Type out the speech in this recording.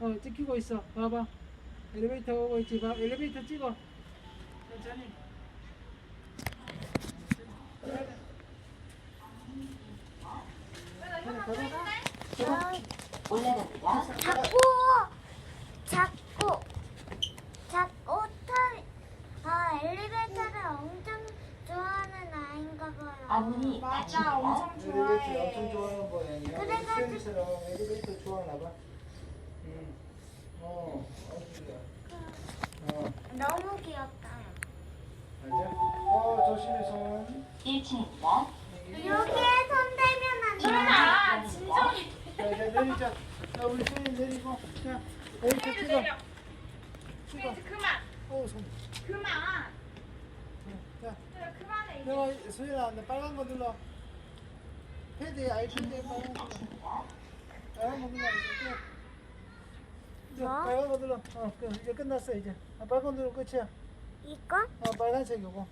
어, 찍히고 있어. 봐봐. 엘리베이터 오고 있지. 봐. 엘리베이터 찍어. 천천히. 자꾸 자꾸 자꾸 타 아, 엘리베이터를 엄청 좋아하는 아이인가 봐요. 앞문이 맞아. 엄청 엘리베이터 좋아해. 엄청 좋아하는 모양이야. 그래가지고- 수현이처럼 엘리베이터 좋아하나 봐. 응. 어, 어디야? 어, 귀엽다. 맞아. 어, 조심해 손. 1층입니다. 여기에 손 대면 안 돼. 소연아, 진정해. 자, 이제 내리자. 자, 우리 손이 내리고. 자, 소연이 찍어. 찍어. 소연이 그만. 어, 손. 그만. 자, 소연아, 그만해. 수현아, 너 빨간 거 눌러. 패드에 아이패드에 빨간 거. 빨간 거 눌러. 이제 뭐? 빨간 거 눌러. 어, 끝. 이제 끝났어 이제. 아, 빨간 거 누르면 끝이야. 이거? 어, 빨간색 요거.